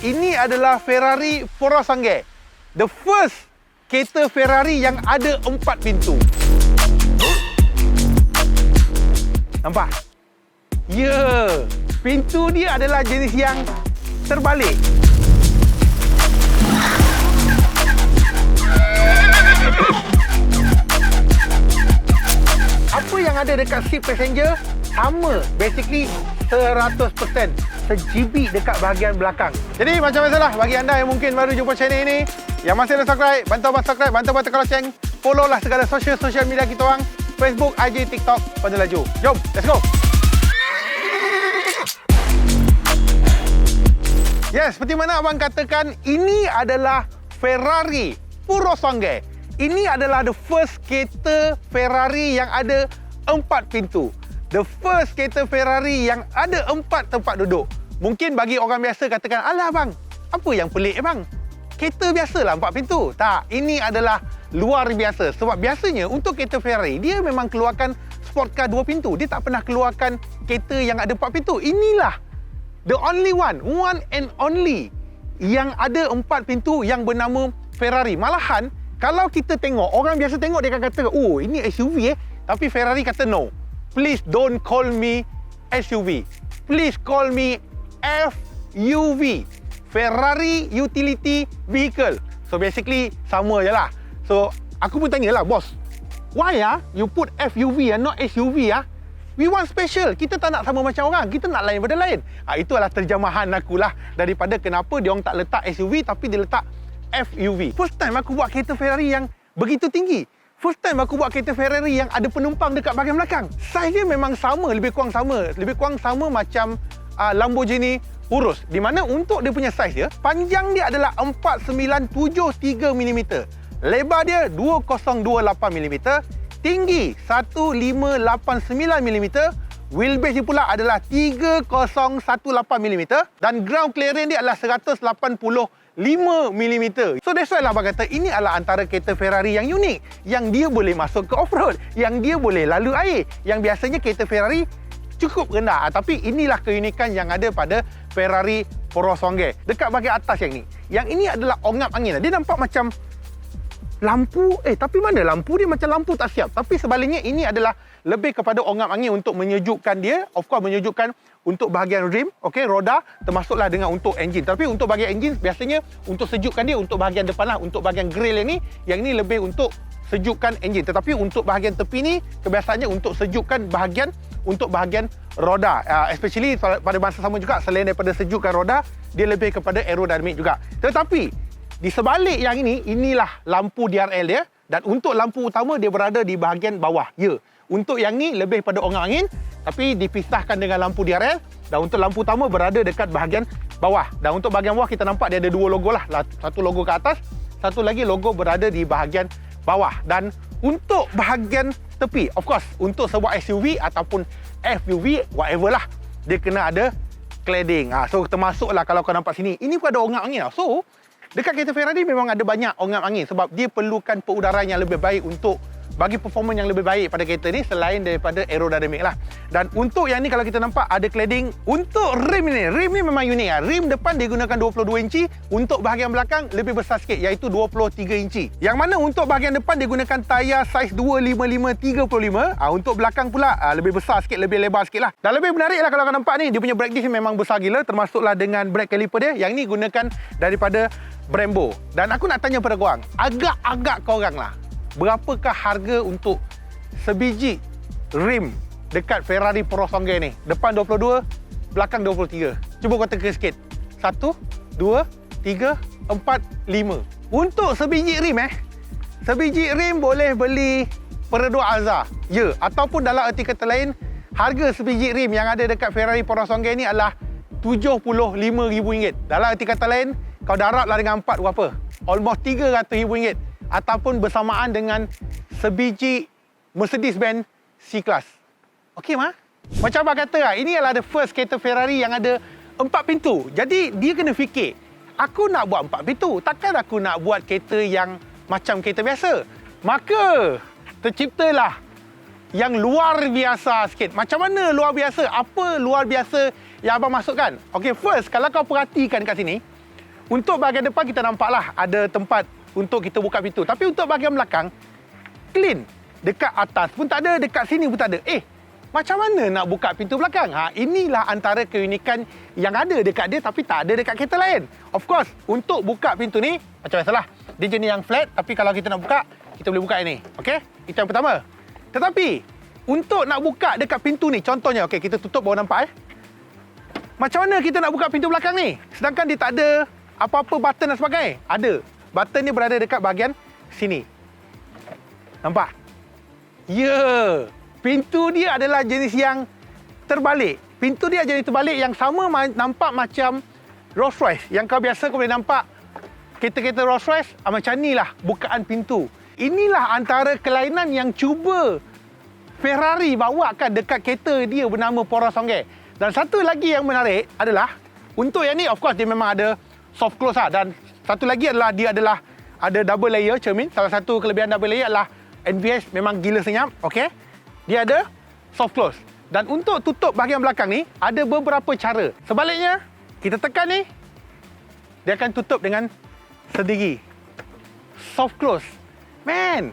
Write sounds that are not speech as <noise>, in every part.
ini adalah Ferrari Purosangue. The first kereta Ferrari yang ada empat pintu. Nampak? Ya, yeah. pintu dia adalah jenis yang terbalik. Apa yang ada dekat seat passenger sama basically 100% sejibik dekat bahagian belakang. Jadi macam biasalah bagi anda yang mungkin baru jumpa channel ini, yang masih belum subscribe, bantu abang subscribe, bantu abang tekan loceng, follow lah segala social-social media kita orang, Facebook, IG, TikTok, pada laju. Jom, let's go! Yes, seperti mana abang katakan, ini adalah Ferrari Purosangue. Ini adalah the first kereta Ferrari yang ada empat pintu. The first kereta Ferrari yang ada empat tempat duduk. Mungkin bagi orang biasa katakan, alah bang, apa yang pelik bang? Kereta biasalah empat pintu. Tak, ini adalah luar biasa. Sebab biasanya untuk kereta Ferrari, dia memang keluarkan sport car dua pintu. Dia tak pernah keluarkan kereta yang ada empat pintu. Inilah the only one, one and only yang ada empat pintu yang bernama Ferrari. Malahan, kalau kita tengok, orang biasa tengok dia akan kata, oh ini SUV eh. Tapi Ferrari kata no. Please don't call me SUV. Please call me FUV. Ferrari Utility Vehicle. So basically, sama je lah. So, aku pun tanya lah, bos. Why ah you put FUV and not SUV ah? We want special. Kita tak nak sama macam orang. Kita nak lain pada lain. Ha, itu adalah terjemahan aku lah daripada kenapa dia orang tak letak SUV tapi dia letak FUV. First time aku buat kereta Ferrari yang begitu tinggi. First time aku buat kereta Ferrari yang ada penumpang dekat bahagian belakang. Saiz dia memang sama, lebih kurang sama. Lebih kurang sama macam uh, Lamborghini Urus. Di mana untuk dia punya saiz dia, panjang dia adalah 4973 mm. Lebar dia 2028 mm. Tinggi 1589 mm. Wheelbase dia pula adalah 3018 mm. Dan ground clearance dia adalah 180 5mm. So that's why lah abang kata ini adalah antara kereta Ferrari yang unik. Yang dia boleh masuk ke off-road. Yang dia boleh lalu air. Yang biasanya kereta Ferrari cukup rendah. Ah, tapi inilah keunikan yang ada pada Ferrari Purosangue. Dekat bahagian atas yang ni. Yang ini adalah ongap angin. Dia nampak macam lampu. Eh tapi mana lampu dia macam lampu tak siap. Tapi sebaliknya ini adalah lebih kepada ongap angin untuk menyejukkan dia. Of course menyejukkan untuk bahagian rim, okey, roda termasuklah dengan untuk enjin. Tapi untuk bahagian enjin biasanya untuk sejukkan dia untuk bahagian depan lah, untuk bahagian grill yang ni, yang ni lebih untuk sejukkan enjin. Tetapi untuk bahagian tepi ni kebiasaannya untuk sejukkan bahagian untuk bahagian roda. Uh, especially pada masa sama juga selain daripada sejukkan roda, dia lebih kepada aerodinamik juga. Tetapi di sebalik yang ini, inilah lampu DRL dia dan untuk lampu utama dia berada di bahagian bawah. Ya. Untuk yang ni lebih pada ongak angin tapi dipisahkan dengan lampu DRL dan untuk lampu utama berada dekat bahagian bawah. Dan untuk bahagian bawah kita nampak dia ada dua logo lah. Satu logo ke atas, satu lagi logo berada di bahagian bawah. Dan untuk bahagian tepi, of course, untuk sebuah SUV ataupun FUV, whatever lah, dia kena ada cladding. Ha, so termasuklah kalau kau nampak sini, ini pun ada ongap angin. So, dekat kereta Ferrari memang ada banyak ongap angin sebab dia perlukan perudaran yang lebih baik untuk bagi performa yang lebih baik pada kereta ni selain daripada aerodinamik lah. Dan untuk yang ni kalau kita nampak ada cladding untuk rim ni. Rim ni memang unik lah. Rim depan digunakan 22 inci. Untuk bahagian belakang lebih besar sikit iaitu 23 inci. Yang mana untuk bahagian depan digunakan tayar saiz 255-35. Ha, untuk belakang pula ha, lebih besar sikit, lebih lebar sikit lah. Dan lebih menarik lah kalau kau nampak ni. Dia punya brake disc memang besar gila. Termasuklah dengan brake caliper dia. Yang ni gunakan daripada Brembo. Dan aku nak tanya pada korang. Agak-agak korang lah berapakah harga untuk sebiji rim dekat Ferrari Purosangue ni? Depan 22, belakang 23. Cuba kau teka sikit. 1, 2, 3, 4, 5. Untuk sebiji rim eh, sebiji rim boleh beli peredua Alza. Ya, ataupun dalam erti kata lain, harga sebiji rim yang ada dekat Ferrari Purosangue ni adalah RM75,000. Dalam erti kata lain, kau darablah dengan 4 berapa? Almost RM300,000 ataupun bersamaan dengan sebiji Mercedes-Benz C-Class. Okey, Ma? Macam abang kata, lah, ini adalah the first kereta Ferrari yang ada empat pintu. Jadi, dia kena fikir, aku nak buat empat pintu. Takkan aku nak buat kereta yang macam kereta biasa? Maka, terciptalah yang luar biasa sikit. Macam mana luar biasa? Apa luar biasa yang abang masukkan? Okey, first, kalau kau perhatikan kat sini, Untuk bahagian depan kita nampaklah ada tempat untuk kita buka pintu. Tapi untuk bahagian belakang, clean. Dekat atas pun tak ada, dekat sini pun tak ada. Eh, macam mana nak buka pintu belakang? Ha, inilah antara keunikan yang ada dekat dia tapi tak ada dekat kereta lain. Of course, untuk buka pintu ni, macam biasalah. Dia jenis yang flat tapi kalau kita nak buka, kita boleh buka ini. Okey? Itu yang pertama. Tetapi, untuk nak buka dekat pintu ni, contohnya, okey, kita tutup baru nampak eh. Macam mana kita nak buka pintu belakang ni? Sedangkan dia tak ada apa-apa button dan sebagainya. Ada. Button ni berada dekat bahagian sini. Nampak? Ya. Yeah. Pintu dia adalah jenis yang terbalik. Pintu dia jenis terbalik yang sama nampak macam Rolls Royce. Yang kau biasa kau boleh nampak kereta-kereta Rolls Royce ah, macam ni lah bukaan pintu. Inilah antara kelainan yang cuba Ferrari bawakan dekat kereta dia bernama Poro Songge. Dan satu lagi yang menarik adalah untuk yang ni of course dia memang ada soft close lah. Dan satu lagi adalah dia adalah ada double layer cermin. Salah satu kelebihan double layer adalah NVH memang gila senyap. Okay dia ada soft close. Dan untuk tutup bahagian belakang ni, ada beberapa cara. Sebaliknya, kita tekan ni, dia akan tutup dengan sendiri. Soft close. Man,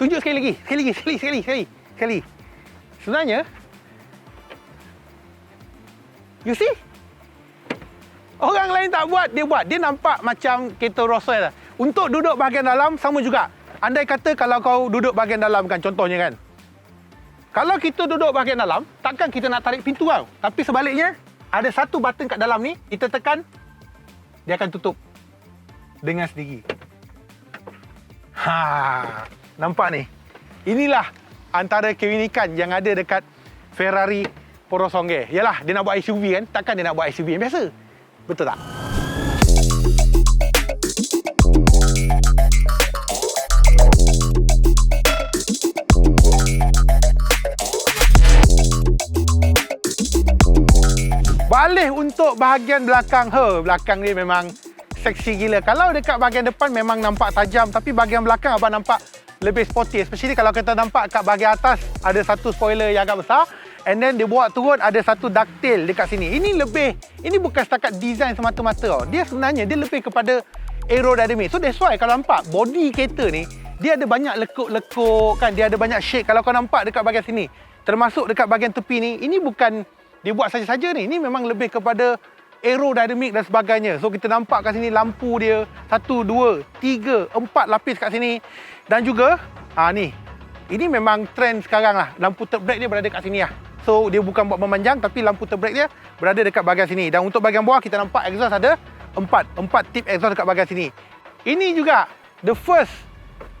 tunjuk sekali lagi. Sekali lagi, sekali, sekali, sekali. sekali. Sebenarnya, you see? Orang lain tak buat, dia buat. Dia nampak macam kereta Royce lah. Untuk duduk bahagian dalam, sama juga. Andai kata kalau kau duduk bahagian dalam kan, contohnya kan. Kalau kita duduk bahagian dalam, takkan kita nak tarik pintu tau. Tapi sebaliknya, ada satu button kat dalam ni, kita tekan, dia akan tutup dengan sendiri. Ha, nampak ni? Inilah antara keunikan yang ada dekat Ferrari Porosongge. Yalah, dia nak buat SUV kan, takkan dia nak buat SUV yang biasa. Betul tak? Balik untuk bahagian belakang. He, belakang ni memang seksi gila. Kalau dekat bahagian depan memang nampak tajam. Tapi bahagian belakang abang nampak lebih sporty. Especially kalau kita nampak kat bahagian atas ada satu spoiler yang agak besar. And then dia buat turun ada satu ducktail dekat sini. Ini lebih, ini bukan setakat design semata-mata. Dia sebenarnya dia lebih kepada aerodynamic. So that's why kalau nampak body kereta ni, dia ada banyak lekuk-lekuk kan. Dia ada banyak shake kalau kau nampak dekat bahagian sini. Termasuk dekat bahagian tepi ni, ini bukan dia buat saja-saja ni. Ini memang lebih kepada aerodynamic dan sebagainya. So kita nampak kat sini lampu dia satu, dua, tiga, empat lapis kat sini. Dan juga, ha ni. Ini memang trend sekarang lah. Lampu third brake dia berada kat sini lah. So dia bukan buat memanjang tapi lampu third brake dia berada dekat bahagian sini. Dan untuk bahagian bawah kita nampak exhaust ada empat. Empat tip exhaust dekat bahagian sini. Ini juga the first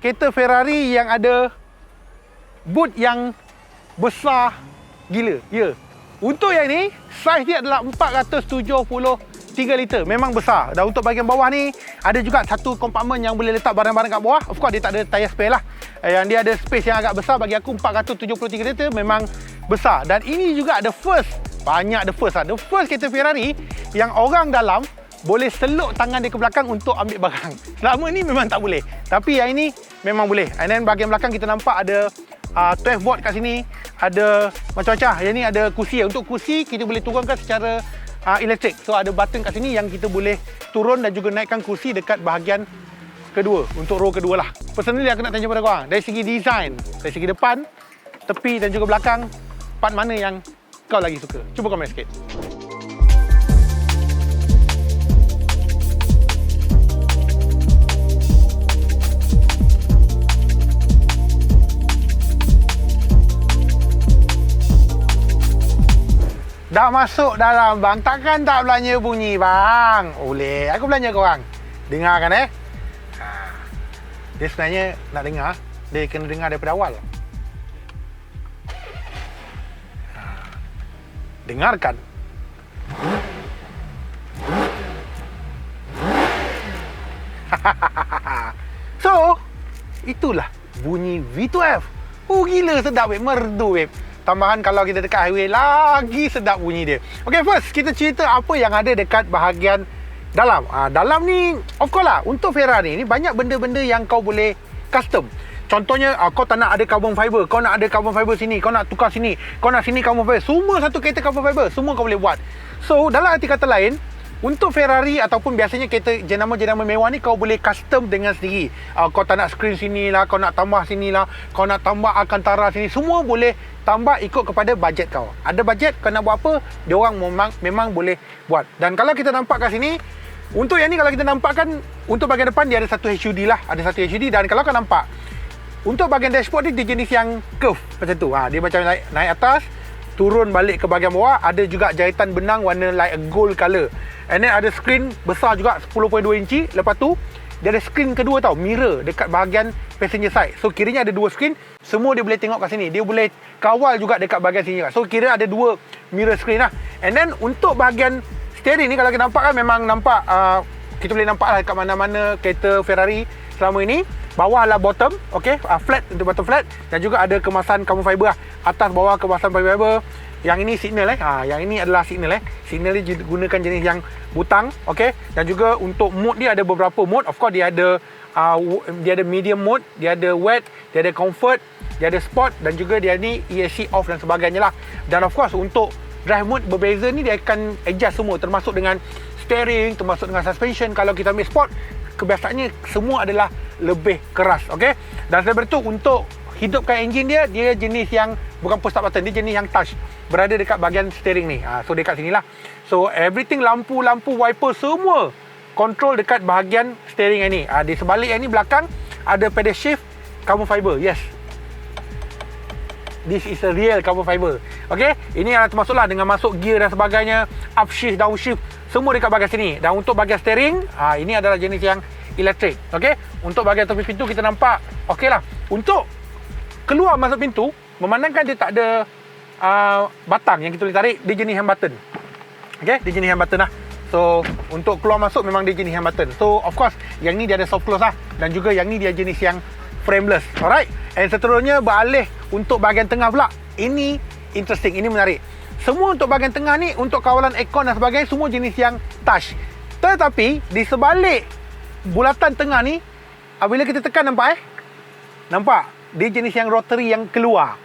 kereta Ferrari yang ada boot yang besar gila. Ya, yeah. Untuk yang ni, saiz dia adalah 473 liter. Memang besar. Dan untuk bahagian bawah ni, ada juga satu kompartmen yang boleh letak barang-barang kat bawah. Of course, dia tak ada tayar spare lah. Eh, yang dia ada space yang agak besar. Bagi aku, 473 liter memang besar. Dan ini juga the first, banyak the first lah. The first kereta Ferrari yang orang dalam boleh seluk tangan dia ke belakang untuk ambil barang. <laughs> Selama ni memang tak boleh. Tapi yang ini memang boleh. And then bahagian belakang kita nampak ada uh, 12 volt kat sini ada macam-macam yang ni ada kursi untuk kursi kita boleh turunkan secara uh, elektrik so ada button kat sini yang kita boleh turun dan juga naikkan kursi dekat bahagian kedua untuk row kedua lah personally aku nak tanya pada korang dari segi design dari segi depan tepi dan juga belakang part mana yang kau lagi suka cuba komen sikit Dah masuk dalam bang, takkan tak belanja bunyi bang? Boleh, aku belanja korang. Dengarkan eh. Dia sebenarnya nak dengar, dia kena dengar daripada awal. Dengarkan. <laughs> so, itulah bunyi V12. Oh gila sedap weh, merdu weh tambahan kalau kita dekat highway lagi sedap bunyi dia. Okay first kita cerita apa yang ada dekat bahagian dalam. Ha, dalam ni of course lah untuk Ferrari ni banyak benda-benda yang kau boleh custom. Contohnya ha, kau tak nak ada carbon fiber, kau nak ada carbon fiber sini, kau nak tukar sini, kau nak sini carbon fiber. Semua satu kereta carbon fiber, semua kau boleh buat. So dalam arti kata lain, Untuk Ferrari ataupun biasanya kereta jenama-jenama mewah ni kau boleh custom dengan sendiri. Uh, kau tak nak screen sini lah, kau nak tambah sini lah, kau nak tambah Alcantara sini, semua boleh tambah ikut kepada bajet kau. Ada bajet kau nak buat apa, dia orang memang memang boleh buat. Dan kalau kita nampak kat sini, untuk yang ni kalau kita nampak kan untuk bahagian depan dia ada satu HUD lah, ada satu HUD dan kalau kau nampak untuk bahagian dashboard ni dia jenis yang curve macam tu. Ha, dia macam naik naik atas, turun balik ke bahagian bawah, ada juga jahitan benang warna like a gold color. And then ada screen besar juga 10.2 inci. Lepas tu dia ada screen kedua tau, mirror dekat bahagian passenger side. So kiranya ada dua screen, semua dia boleh tengok kat sini. Dia boleh kawal juga dekat bahagian sini. So kira ada dua mirror screen lah. And then untuk bahagian steering ni kalau kita nampak kan memang nampak uh, kita boleh nampak lah dekat mana-mana kereta Ferrari selama ini. Bawah lah bottom, okay, uh, flat untuk bottom flat dan juga ada kemasan carbon fiber lah. Atas bawah kemasan carbon fiber yang ini signal eh. Ha, yang ini adalah signal eh. Signal ni gunakan jenis yang butang, okey. Dan juga untuk mode dia ada beberapa mode. Of course dia ada uh, dia ada medium mode, dia ada wet, dia ada comfort, dia ada sport dan juga dia ni ESC off dan sebagainya lah. Dan of course untuk drive mode berbeza ni dia akan adjust semua termasuk dengan steering, termasuk dengan suspension. Kalau kita ambil sport, kebiasaannya semua adalah lebih keras, okey. Dan sebenarnya tu untuk hidupkan enjin dia dia jenis yang bukan push start button dia jenis yang touch. Berada dekat bahagian steering ni. Ha, so dekat sini lah so everything lampu-lampu wiper semua control dekat bahagian steering yang ni. Ha, di sebalik yang ni belakang ada pedal shift carbon fiber. Yes. This is a real carbon fiber. Ok ini yang termasuklah dengan masuk gear dan sebagainya upshift downshift semua dekat bahagian sini. Dan untuk bahagian steering ha, ini adalah jenis yang elektrik ok untuk bahagian tepi pintu kita nampak. Ok lah. Untuk keluar masuk pintu memandangkan dia tak ada uh, batang yang kita boleh tarik dia jenis hand button. Okey? Dia jenis hand button lah. So untuk keluar masuk memang dia jenis hand button. So of course yang ni dia ada soft close lah. Dan juga yang ni dia jenis yang frameless. Alright? And seterusnya beralih untuk bahagian tengah pula. Ini interesting ini menarik. Semua untuk bahagian tengah ni untuk kawalan aircon dan sebagainya semua jenis yang touch. Tetapi di sebalik bulatan tengah ni apabila kita tekan nampak eh? Nampak? Dia jenis yang rotary yang keluar.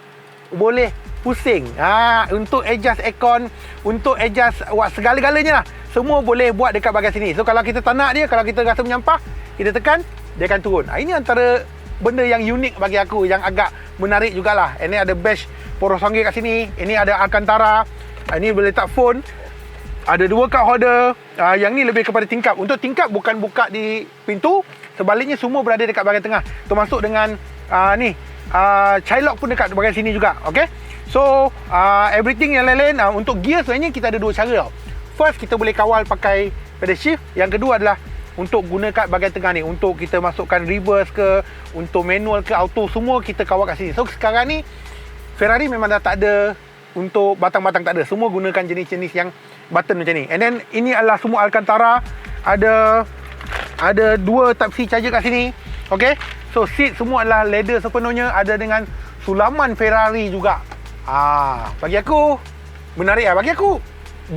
Boleh pusing. Ha, untuk adjust aircon untuk adjust buat segala-galanya lah. Semua boleh buat dekat bahagian sini. So kalau kita tak nak dia kalau kita rasa menyampah kita tekan dia akan turun. Ha, ini antara benda yang unik bagi aku yang agak menarik jugalah. Ini ada bash poros songgir kat sini. Ini ada Alcantara. Ha, ini boleh letak phone ada dua card holder. Uh, yang ni lebih kepada tingkap. Untuk tingkap bukan buka di pintu sebaliknya semua berada dekat bahagian tengah. Termasuk dengan uh, ni uh, child lock pun dekat bahagian sini juga okey? So uh, everything yang lain-lain uh, untuk gear sebenarnya kita ada dua cara tau. First kita boleh kawal pakai pedal shift. Yang kedua adalah untuk gunakan bahagian tengah ni. Untuk kita masukkan reverse ke untuk manual ke auto semua kita kawal kat sini. So sekarang ni Ferrari memang dah tak ada untuk batang-batang tak ada. Semua gunakan jenis-jenis yang button macam ni. And then ini adalah semua Alcantara. Ada ada dua type C charger kat sini. Okey So seat semua adalah leather sepenuhnya. Ada dengan sulaman Ferrari juga. Ah, Bagi aku Menarik lah. Bagi aku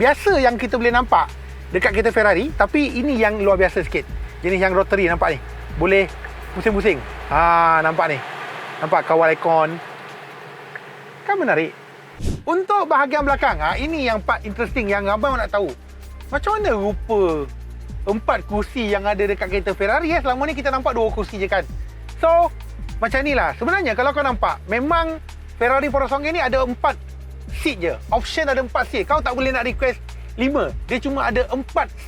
Biasa yang kita boleh nampak Dekat kereta Ferrari Tapi ini yang luar biasa sikit. Jenis yang rotary nampak ni? Boleh pusing-pusing. Ah, Nampak ni. Nampak kawal aircon. Kan menarik Untuk bahagian belakang ah, Ini yang part interesting Yang abang nak tahu Macam mana rupa Empat kursi yang ada dekat kereta Ferrari ya? Selama ni kita nampak dua kursi je kan So, macam ni lah. Sebenarnya kalau kau nampak, memang Ferrari 408 ni ada 4 seat je. Option ada 4 seat. Kau tak boleh nak request 5. Dia cuma ada 4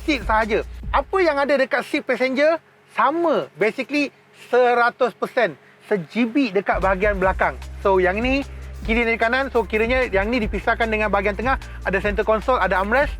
seat sahaja. Apa yang ada dekat seat passenger, sama. Basically, 100% sejibik dekat bahagian belakang. So, yang ni kiri dan kanan. So, kiranya yang ni dipisahkan dengan bahagian tengah. Ada center console, ada armrest.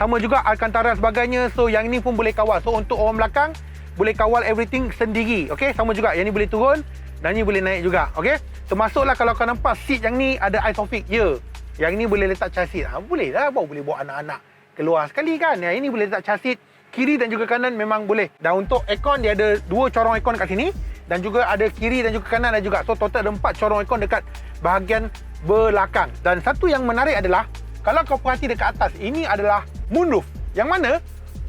Sama juga Alcantara sebagainya. So, yang ni pun boleh kawal. So, untuk orang belakang, boleh kawal everything sendiri. Okey, sama juga. Yang ni boleh turun dan ni boleh naik juga. Okey. Termasuklah kalau kau nampak seat yang ni ada isofix. Ya. Yang ni boleh letak chassis. Ha, boleh lah. Bawa boleh bawa anak-anak keluar sekali kan. Yang ini boleh letak chassis kiri dan juga kanan memang boleh. Dan untuk aircon dia ada dua corong aircon kat sini dan juga ada kiri dan juga kanan dan juga. So total ada empat corong aircon dekat bahagian belakang. Dan satu yang menarik adalah kalau kau perhati dekat atas, ini adalah moonroof. Yang mana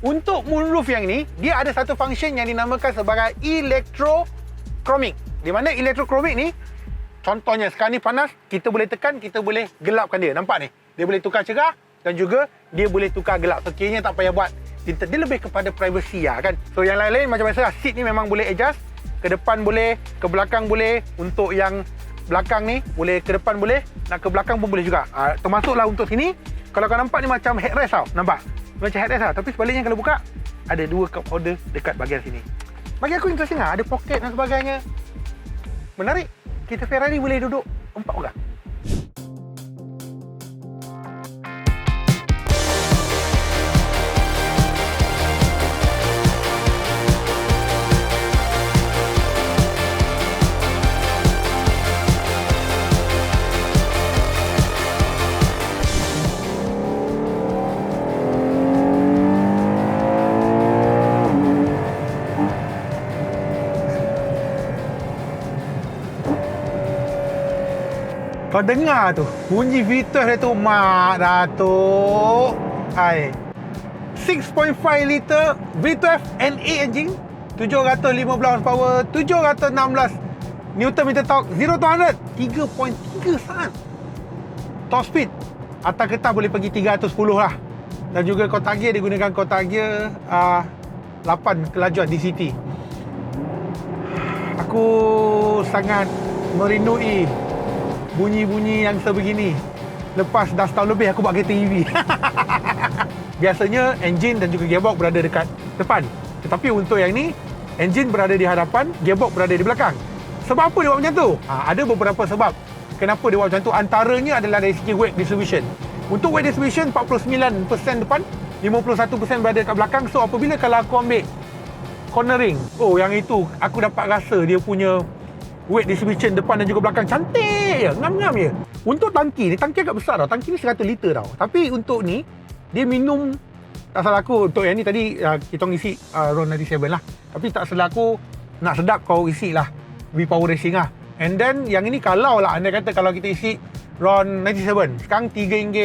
untuk moonroof yang ni, dia ada satu function yang dinamakan sebagai electrochromic. Di mana electrochromic ni, contohnya sekarang ni panas, kita boleh tekan, kita boleh gelapkan dia. Nampak ni? Dia boleh tukar cerah dan juga dia boleh tukar gelap. So, tak payah buat. Dia lebih kepada privacy lah kan. So yang lain-lain macam biasa lah. Seat ni memang boleh adjust. Ke depan boleh, ke belakang boleh. Untuk yang belakang ni boleh ke depan boleh, nak ke belakang pun boleh juga. Uh, termasuklah untuk sini. Kalau kau nampak ni macam headrest tau. Nampak? Macam headrest tau. Tapi sebaliknya kalau buka, ada dua cup holder dekat bahagian sini. Bagi aku interesting lah. Ada pocket dan sebagainya. Menarik. Kita Ferrari boleh duduk empat orang. Kau dengar tu. Bunyi V12 dia tu Mak Datuk. Hai. 6.5 liter V12 NA engine 715 horsepower 716 Newton meter torque 0 to 100 3.3 saat. Top speed. Atas kertas boleh pergi 310 lah. Dan juga kotak gear dia gunakan kotak gear uh, 8 kelajuan DCT Aku sangat merindui bunyi-bunyi yang sebegini Lepas dah setahun lebih aku buat kereta EV <laughs> Biasanya engine dan juga gearbox berada dekat depan. Tetapi untuk yang ni Engine berada di hadapan, gearbox berada di belakang. Sebab apa dia buat macam tu? Ha, ada beberapa sebab Kenapa dia buat macam tu? Antaranya adalah dari segi weight distribution. Untuk weight distribution 49% depan 51% berada dekat belakang. So apabila kalau aku ambil cornering Oh yang itu aku dapat rasa dia punya weight distribution depan dan juga belakang cantik. Je ngam-ngam je untuk tangki ni tangki agak besar tau. Tangki ni 100 liter tau. Tapi untuk ni dia minum tak salah aku untuk yang ni tadi uh, kita isi uh, RON 97 lah. Tapi tak salah aku nak sedap kau isi lah. V-Power Racing lah. And then yang ini kalau lah anda kata kalau kita isi RON 97 sekarang RM3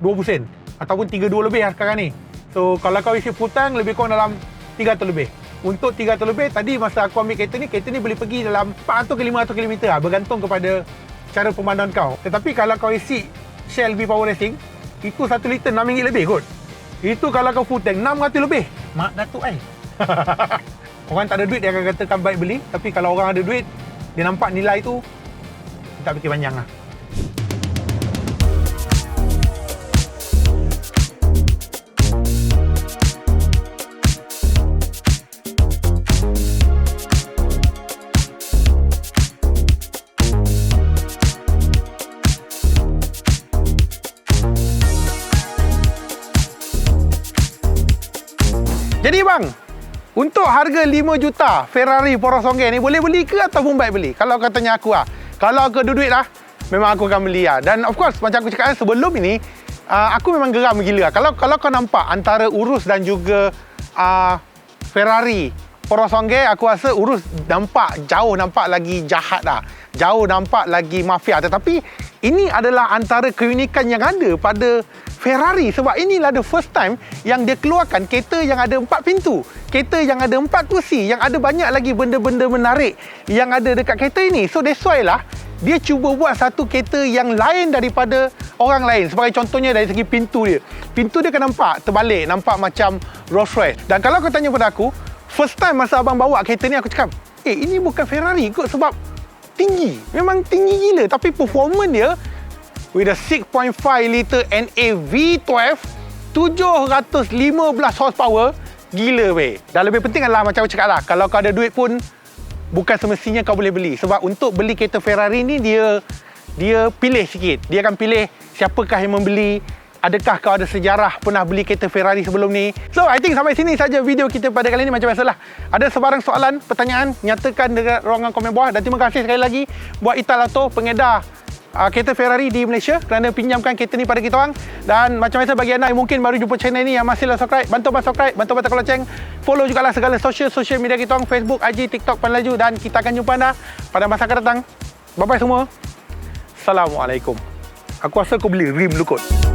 20 sen. Ataupun 32 lebih lah sekarang ni. So kalau kau isi full tank lebih kurang dalam 300 lebih untuk 300 lebih tadi masa aku ambil kereta ni kereta ni boleh pergi dalam 400 ke 500 km lah bergantung kepada cara pemandangan kau. Tetapi kalau kau isi Shell V Power Racing itu 1 liter RM6 lebih kot. Itu kalau kau full tank 600 lebih. Mak datuk ai <laughs> orang tak ada duit dia akan katakan baik beli. Tapi kalau orang ada duit dia nampak nilai tu tak fikir panjang lah bang, untuk harga 5 juta Ferrari Porosongge ni boleh beli ke ataupun baik beli? Kalau katanya aku lah. Kalau aku ada duit lah, memang aku akan beli lah. Dan of course, macam aku cakap sebelum ini, uh, aku memang geram gila. Kalau kalau kau nampak antara Urus dan juga uh, Ferrari Porosongge, aku rasa Urus nampak jauh nampak lagi jahat dah. Jauh nampak lagi mafia. Tetapi ini adalah antara keunikan yang ada pada Ferrari sebab inilah the first time yang dia keluarkan kereta yang ada empat pintu. Kereta yang ada empat kursi, yang ada banyak lagi benda-benda menarik yang ada dekat kereta ini. So that's why lah dia cuba buat satu kereta yang lain daripada orang lain. Sebagai contohnya dari segi pintu dia. Pintu dia kan nampak terbalik, nampak macam Rolls Royce. Dan kalau kau tanya pada aku, first time masa abang bawa kereta ni aku cakap, eh ini bukan Ferrari kot sebab tinggi. Memang tinggi gila tapi performance dia with a 6.5 liter NA V12 715 horsepower gila weh dan lebih penting adalah macam aku cakap lah kalau kau ada duit pun bukan semestinya kau boleh beli sebab untuk beli kereta Ferrari ni dia dia pilih sikit dia akan pilih siapakah yang membeli Adakah kau ada sejarah pernah beli kereta Ferrari sebelum ni? So, I think sampai sini saja video kita pada kali ini macam biasalah. Ada sebarang soalan, pertanyaan, nyatakan dekat ruangan komen bawah dan terima kasih sekali lagi buat Italato pengedar uh, kereta Ferrari di Malaysia kerana pinjamkan kereta ni pada kita orang. Dan macam biasa bagi anda yang mungkin baru jumpa channel ni yang masih belum subscribe bantu bantu subscribe bantu bantu loceng follow juga lah segala social social media kita orang Facebook IG TikTok Panlaju dan kita akan jumpa anda pada masa akan datang. Bye bye semua. Assalamualaikum. Aku rasa aku beli rim dulu kot